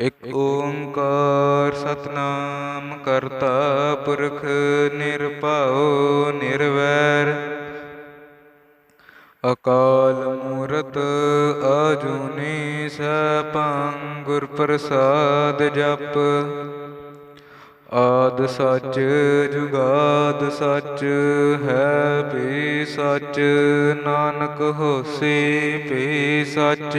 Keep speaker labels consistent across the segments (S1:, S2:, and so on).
S1: ਇਕ ਓੰਕਾਰ ਸਤਨਾਮ ਕਰਤਾ ਪੁਰਖ ਨਿਰਭਉ ਨਿਰਵੈਰ। ਅਕਾਲ ਮੂਰਤ ਅਜੂਨੀ ਸੈਭੰ ਗੁਰ ਪ੍ਰਸਾਦ ਜਪ। ਆਦ ਸੱਚ ਜੁਗਾਦ ਸੱਚ ਹੈ ਵੀ ਸੱਚ। ਨਾਨਕ ਹੋਸੀ ਵੀ ਸੱਚ।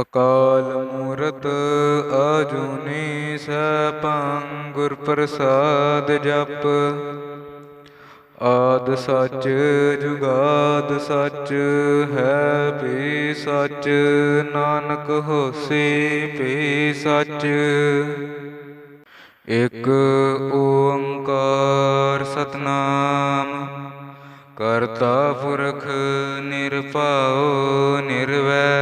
S1: ਅਕਾਲ ਮੂਰਤ ਆਜੂਨੀ ਸੈਭੰ ਗੁਰ ਪ੍ਰਸਾਦ ਜਪ। ਆਦ ਸੱਚ ਜੁਗਾਦ ਸੱਚ ਹੈ ਵੀ ਸੱਚ, ਨਾਨਕ ਹੋਸੀ ਵੀ ਸੱਚ। ਇਕ ਓੰਕਾਰ ਸਤਨਾਮ, ਕਰਤਾ ਪੁਰਖ ਨਿਰਭਉ ਨਿਰਵੈ।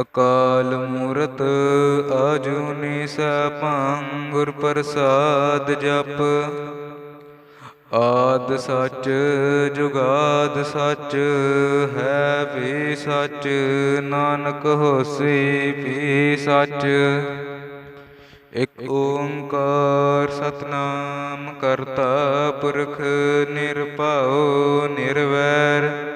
S1: ਅਕਾਲ ਮੂਰਤ ਆਜੂਨੀ ਸੈਭੰ ਗੁਰ ਪ੍ਰਸਾਦ ਜਪ। ਆਦ ਸੱਚ, ਜੁਗਾਦ ਸੱਚ, ਹੈ ਵੀ ਸੱਚ, ਨਾਨਕ ਹੋਸੀ ਵੀ ਸੱਚ। ਇਕ ਓੰਕਾਰ ਸਤਨਾਮ ਕਰਤਾ ਪੁਰਖ ਨਿਰਭਉ ਨਿਰਵੈਰ।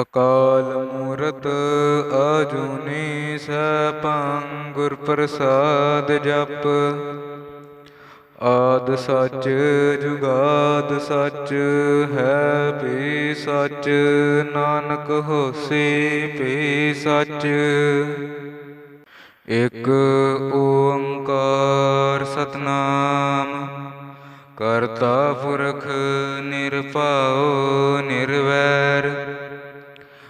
S1: ਅਕਾਲ ਮੂਰਤ ਅਜੂਨੀ ਸੈਭੰ ਗੁਰ ਪ੍ਰਸਾਦ ਜਪ। ਆਦ ਸੱਚ ਜੁਗਾਦ ਸੱਚ ਹੈ ਵੀ ਸੱਚ, ਨਾਨਕ ਹੋਸੀ ਵੀ ਸੱਚ। ਇਕ ਓੰਕਾਰ ਸਤਨਾਮ, ਕਰਤਾ ਪੁਰਖ ਨਿਰਭਉ ਨਿਰਵੈਰ।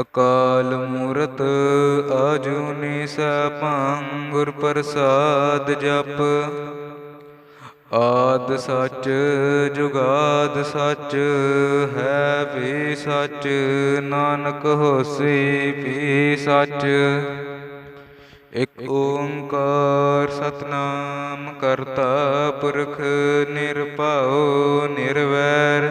S1: ਅਕਾਲ ਮੂਰਤ ਆਜੂਨੀ ਸੈਭੰ ਗੁਰ ਪ੍ਰਸਾਦ ਜਪ। ਆਦ ਸੱਚ, ਜੁਗਾਦ ਸੱਚ, ਹੈ ਵੀ ਸੱਚ, ਨਾਨਕ ਹੋਸੀ ਵੀ ਸੱਚ। ਇਕ ਓੰਕਾਰ ਸਤਨਾਮ ਕਰਤਾ ਪੁਰਖ ਨਿਰਭਉ ਨਿਰਵੈਰ।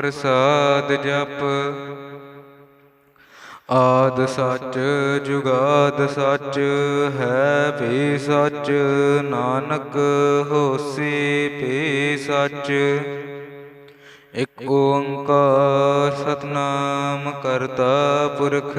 S1: ਪ੍ਰਸਾਦ ਜਪ। ਆਦ ਸੱਚ, ਜੁਗਾਦ ਸੱਚ, ਹੈ ਵੀ ਸੱਚ, ਨਾਨਕ ਹੋਸੀ ਵੀ ਸੱਚ। ਇਕ ਓੰਕਾਰ ਸਤਨਾਮ ਕਰਤਾ ਪੁਰਖ।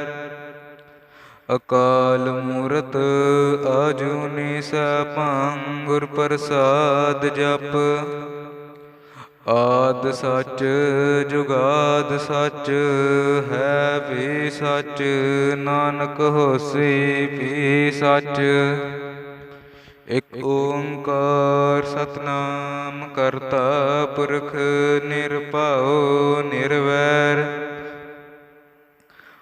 S1: ਅਕਾਲ ਮੂਰਤ ਅਜੂਨੀ ਸੈਭੰ ਗੁਰ ਪ੍ਰਸਾਦ ਜਪ। ਆਦ ਸੱਚ, ਜੁਗਾਦ ਸੱਚ, ਹੈ ਵੀ ਸੱਚ, ਨਾਨਕ ਹੋਸੀ ਵੀ ਸੱਚ। ਇਕ ਓੰਕਾਰ ਸਤਨਾਮ ਕਰਤਾ ਪੁਰਖ ਨਿਰਭਉ ਨਿਰਵੈਰ।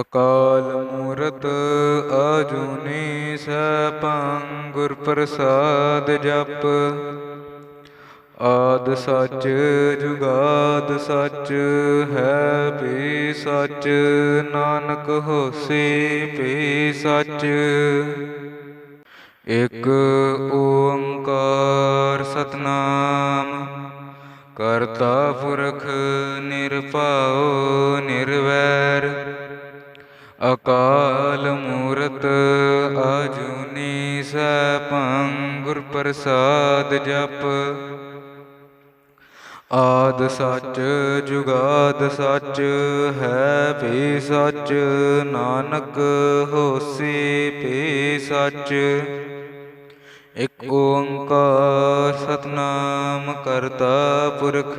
S1: ਅਕਾਲ ਮੂਰਤ ਅਜੂਨੀ ਸੈਭੰ ਗੁਰ ਪ੍ਰਸਾਦ ਜਪ। ਆਦ ਸੱਚ ਜੁਗਾਦ ਸੱਚ ਹੈ ਵੀ ਸੱਚ, ਨਾਨਕ ਹੋਸੀ ਵੀ ਸੱਚ। ਇਕ ਓੰਕਾਰ ਸਤਨਾਮ, ਕਰਤਾ ਪੁਰਖ ਨਿਰਪਾ ਪ੍ਰਸਾਦ ਜਪ। ਆਦ ਸੱਚ, ਜੁਗਾਦ ਸੱਚ, ਹੈ ਵੀ ਸੱਚ, ਨਾਨਕ ਹੋਸੀ ਵੀ ਸੱਚ। ਇਕ ਓੰਕਾਰ ਸਤਨਾਮ ਕਰਤਾ ਪੁਰਖ।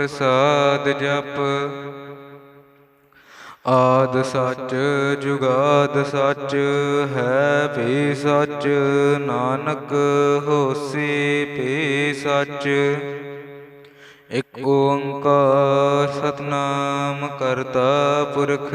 S1: ਪ੍ਰਸਾਦ ਜਪ। ਆਦ ਸੱਚ, ਜੁਗਾਦ ਸੱਚ, ਹੈ ਵੀ ਸੱਚ, ਨਾਨਕ ਹੋਸੀ ਵੀ ਸੱਚ। ਇਕ ਓੰਕਾਰ ਸਤਨਾਮ ਕਰਤਾ ਪੁਰਖ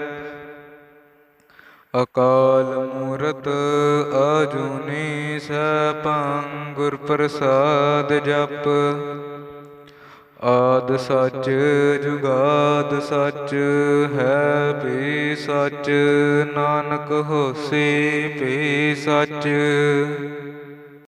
S1: ਅਕਾਲ ਮੂਰਤ ਅਜੂਨੀ ਸੈਭੰ ਗੁਰ ਪ੍ਰਸਾਦ ਜਪ। ਆਦ ਸੱਚ ਜੁਗਾਦ ਸੱਚ, ਹੈ ਵੀ ਸੱਚ। ਨਾਨਕ ਹੋਸੀ ਵੀ ਸੱਚ।